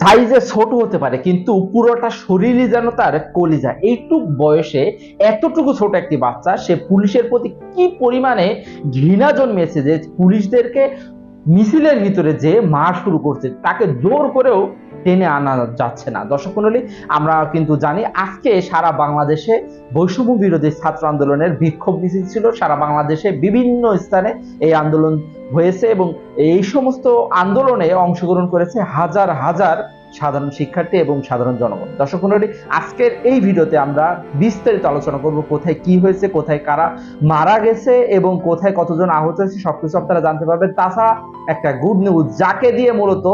সাইজে ছোট হতে পারে, কিন্তু পুরোটা শরীরই যেন তার কলিজা। এইটুক বয়সে এতটুকু ছোট একটি বাচ্চা, সে পুলিশের প্রতি কি পরিমাণে ঘৃণা জন্মেছে যে পুলিশদেরকে মিছিলের ভিতরে যে মার শুরু করছে, তাকে জোর করেও টেনে আনা যাচ্ছে না। দর্শক মণ্ডলী আমরা কিন্তু জানি আজকে সারা বাংলাদেশে বৈষম্য বিরোধী ছাত্র আন্দোলনের বিক্ষোভ মিছিল ছিল। সারা বাংলাদেশে বিভিন্ন স্থানে এই আন্দোলন হয়েছে এবং এই সমস্ত আন্দোলনে অংশগ্রহণ করেছে হাজার হাজার সাধারণ শিক্ষার্থী এবং সাধারণ জনগণ। দর্শক মণ্ডলী আজকের এই ভিডিওতে আমরা বিস্তারিত আলোচনা করব কোথায় কি হয়েছে, কোথায় কারা মারা গেছে এবং কোথায় কতজন আহত হয়েছে, সবকিছু আপনারা জানতে পারবেন। তাছাড়া একটা গুড নিউজ যাকে দিয়ে মূলত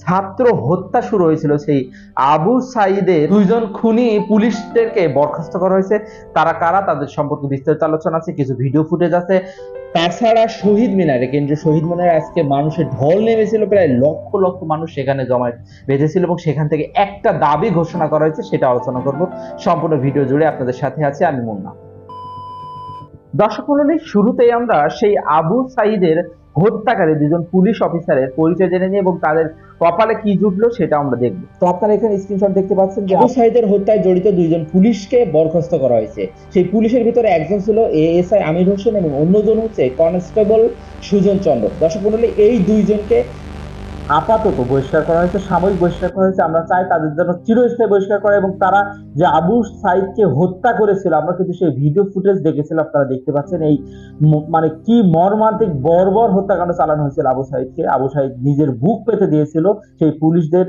ছাত্র হত্যা শুরু হয়েছিল সেই আবু সাইদের দুইজন খুনি পুলিশদেরকে বরখাস্ত করা হয়েছে। তারা কারা তাদের সম্পর্কে বিস্তারিত আলোচনা আছে, কিছু ভিডিও ফুটেজ আছে। তাছাড়া শহীদ মিনারে, কেন্দ্রীয় শহীদ মিনারে আজকে মানুষের ঢল নেমেছিল, প্রায় লক্ষ লক্ষ মানুষ সেখানে জমায়েত বেঁধেছিল এবং সেখান থেকে একটা দাবি ঘোষণা করা হয়েছে, সেটা আলোচনা করব। সম্পূর্ণ ভিডিও জুড়ে আপনাদের সাথে আছে, আমি মুন্না। দর্শক মন্ডলী শুরুতেই আমরা সেই আবু সাইদের হত্যাকারী দুজন পুলিশ অফিসারের পরিচয় জেনে নিই এবং তাদের কপালে কি জুটলো সেটা আমরা দেখব। তো আপনারা এখানে স্ক্রিনশট দেখতে পাচ্ছেন যে আবু সাইদের হত্যায় জড়িত দুইজন পুলিশকে বরখাস্ত করা হয়েছে। সেই পুলিশের ভিতরে একজন ছিল এএসআই আমির হোসেন এবং অন্যজন হচ্ছে কনস্টেবল সুজন চন্দ্র। দর্শক মন্ডলী এই দুইজনকে আপাতত বহিষ্কার করা হয়েছে, সাময়িক বহিষ্কার করা হয়েছে। আমরা চাই তাদের জন্য চিরস্থায়ী বহিষ্কার করা এবং তারা যে আবু সাইদকে হত্যা করেছিল, আমরা কিন্তু সেই ভিডিও ফুটেজ দেখেছিলাম, আপনারা দেখতে পাচ্ছেন এই মানে কি মর্মান্তিক, বর্বর হত্যাকাণ্ড চালানো হয়েছিল আবু সাইদকে। আবু সাইদ নিজের বুক পেতে দিয়েছিল সেই পুলিশদের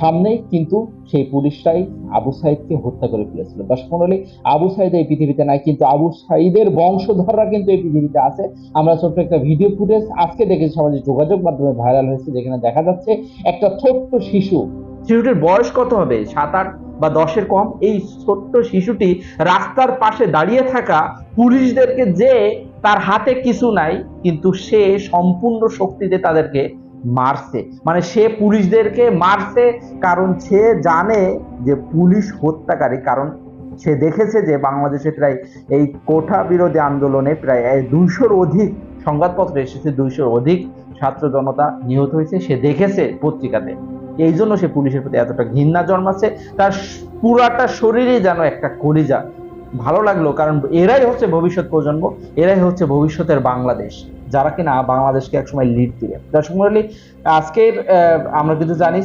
সামনেই, কিন্তু সেই পুলিশটাই আবু সাইদকে হত্যা করে ফেলেছিল। দর্শক মন্ডলী, আবু সাইদ এই পৃথিবীতে নাই, কিন্তু আবু সাইদের বংশধররা কিন্তু এই পৃথিবীতে আছে। আমরা ছোট্ট একটা ভিডিও ফুটেজ আজকে দেখেছি সামাজিক যোগাযোগ মাধ্যমে ভাইরাল হয়েছে, যেখানে দেখা যাচ্ছে একটা ছোট্ট শিশু। শিশুটির বয়স কত হবে? সাত আট বা দশের কম? এই ছোট্ট শিশুটি রাস্তার পাশে দাঁড়িয়ে থাকা পুলিশদেরকে যে তার হাতে কিছু নাই, কিন্তু সে সম্পূর্ণ শক্তিতে তাদেরকে মারছে। মানে সে পুলিশদেরকে মারছে কারণ সে জানে যে পুলিশ হত্যাকারী, কারণ সে দেখেছে যে বাংলাদেশে প্রায় এই কোঠা বিরোধী আন্দোলনে প্রায় দুইশোর অধিক সংবাদপত্রে এসেছে, দুইশোর অধিক ছাত্র জনতা নিহত হয়েছে, সে দেখেছে পত্রিকাতে। এই জন্য সে পুলিশের প্রতি এতটা ঘৃণা জন্মাচ্ছে। তার পুরাটা শরীরে যেন একটা কলিজা। ভালো লাগল, কারণ এরাই হচ্ছে ভবিষ্যৎ প্রজন্ম, এরাই হচ্ছে ভবিষ্যতের বাংলাদেশ, যারা কিনা বাংলাদেশকে একসময় লিড দিবে। দর্শক মন্ডলী, আজকের আমরা কিন্তু জানি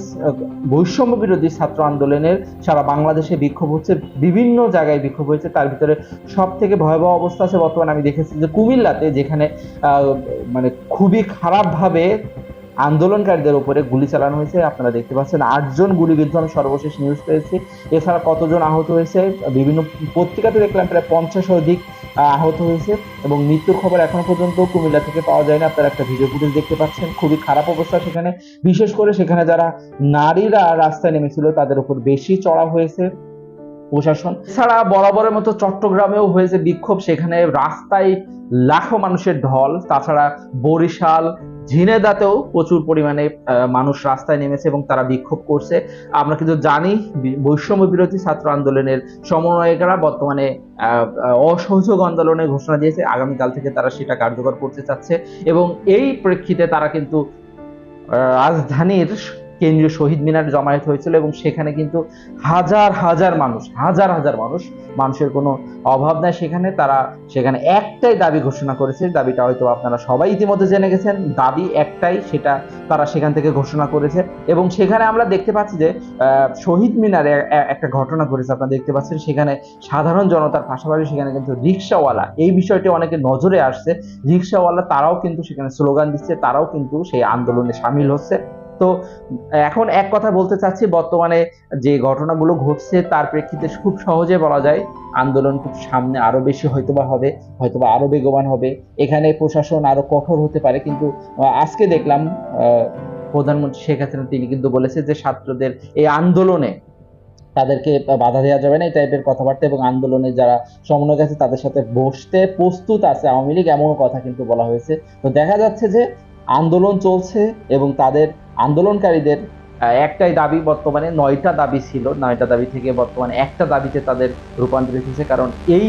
বৈষম্য বিরোধী ছাত্র আন্দোলনের সারা বাংলাদেশে বিক্ষোভ হচ্ছে, বিভিন্ন জায়গায় বিক্ষোভ হয়েছে। তার ভিতরে সব থেকে ভয়াবহ অবস্থা আছে বর্তমানে আমি দেখেছি যে কুমিল্লাতে যেখানে মানে খুবই খারাপভাবে আন্দোলনকারীদের উপরে গুলি চালানো হয়েছে, আপনারা দেখতে পাচ্ছেন। আটজন গুলিবিদ্ধ, আমি সর্বশেষ নিউজ পেয়েছি। এছাড়া কতজন আহত হয়েছে? বিভিন্ন পত্রিকাতে দেখলাম প্রায় পঞ্চাশ অধিক আহত হয়েছে এবং মৃত্যুর খবর এখনও পর্যন্ত কুমিল্লা থেকে পাওয়া যায়নি। আপনারা একটা ভিডিও ফুটেজ দেখতে পাচ্ছেন। খুবই খারাপ অবস্থা সেখানে। বিশেষ করে সেখানে যারা নারীরা রাস্তায় নেমেছিল, তাদের উপর বেশি চড়া হয়েছে প্রশাসন। এছাড়া বরাবরের মতো চট্টগ্রামেও হয়েছে বিক্ষোভ। সেখানে রাস্তায় লাখো মানুষের ঢল, তাছাড়া বরিশাল ঝিনেদাতেও প্রচুর পরিমাণে মানুষ রাস্তায় নেমেছে এবং তারা বিক্ষোভ করছে। আমরা কিন্তু জানি বৈষম্য বিরোধী ছাত্র আন্দোলনের সমন্বয়করা বর্তমানে অসহযোগ আন্দোলনের ঘোষণা দিয়েছে। আগামীকাল থেকে তারা সেটা কার্যকর করতে চাচ্ছে এবং এই প্রেক্ষিতে তারা কিন্তু রাজধানীর কেন্দ্রীয় শহীদ মিনার জমায়েত হয়েছিল এবং সেখানে কিন্তু হাজার হাজার মানুষ, হাজার হাজার মানুষ মানুষের কোনো অভাব নাই সেখানে। তারা সেখানে একটাই দাবি ঘোষণা করেছে, দাবিটা হয়তো আপনারা সবাই ইতিমধ্যে জেনে গেছেন। দাবি একটাই, সেটা তারা সেখান থেকে ঘোষণা করেছে। এবং সেখানে আমরা দেখতে পাচ্ছি যে শহীদ মিনারে একটা ঘটনা ঘটেছে, আপনারা দেখতে পাচ্ছেন। সেখানে সাধারণ জনতার পাশাপাশি সেখানে কিন্তু রিক্সাওয়ালা, এই বিষয়টি অনেকে নজরে আসছে। রিক্সাওয়ালা তারাও কিন্তু সেখানে স্লোগান দিচ্ছে, তারাও কিন্তু সেই আন্দোলনে সামিল হচ্ছে। তো, এখন এক কথা বলতে চাচ্ছি, বর্তমানে যে ঘটনাগুলো ঘটছে তার প্রেক্ষিতে খুব সহজে বলা যায়, আন্দোলন খুব সামনে আরও বেশি হয়তোবা হবে, হয়তোবা আরও বেগবান হবে। এখানে প্রশাসন আরও কঠোর হতে পারে, কিন্তু আজকে দেখলাম প্রধানমন্ত্রী শেখ হাসিনা, তিনি কিন্তু বলেছে যে ছাত্রদের এই আন্দোলনে তাদেরকে বাধা দেওয়া যাবে না, এই টাইপের কথাবার্তা এবং আন্দোলনে যারা সমন্বয় আছে তাদের সাথে বসতে প্রস্তুত আছে আওয়ামী লীগ এমন কথা কিন্তু বলা হয়েছে। তো দেখা যাচ্ছে যে আন্দোলন চলছে এবং তাদের আন্দোলনকারীদের একটাই দাবি বর্তমানে, নয়টা দাবি ছিল, নয়টা দাবি থেকে বর্তমানে একটা দাবিতে তাদের রূপান্তরিত হয়েছে। কারণ এই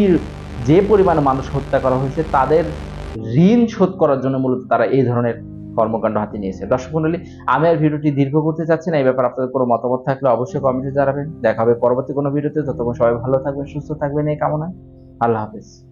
যে পরিমাণে মানুষ হত্যা করা হয়েছে, তাদের ঋণ শোধ করার জন্য মূলত তারা এই ধরনের কর্মকাণ্ড হাতে নিয়েছে। দর্শক মন্ডলী আমি আর ভিডিওটি দীর্ঘ করতে চাচ্ছি না, এই ব্যাপারে আপনাদের কোনো মতামত থাকলে অবশ্যই কমেন্টে জানাবেন। দেখা হবে পরবর্তী কোনো ভিডিওতে, ততক্ষণ সবাই ভালো থাকবেন, সুস্থ থাকবেন, এই কামনায়। আল্লাহ হাফেজ।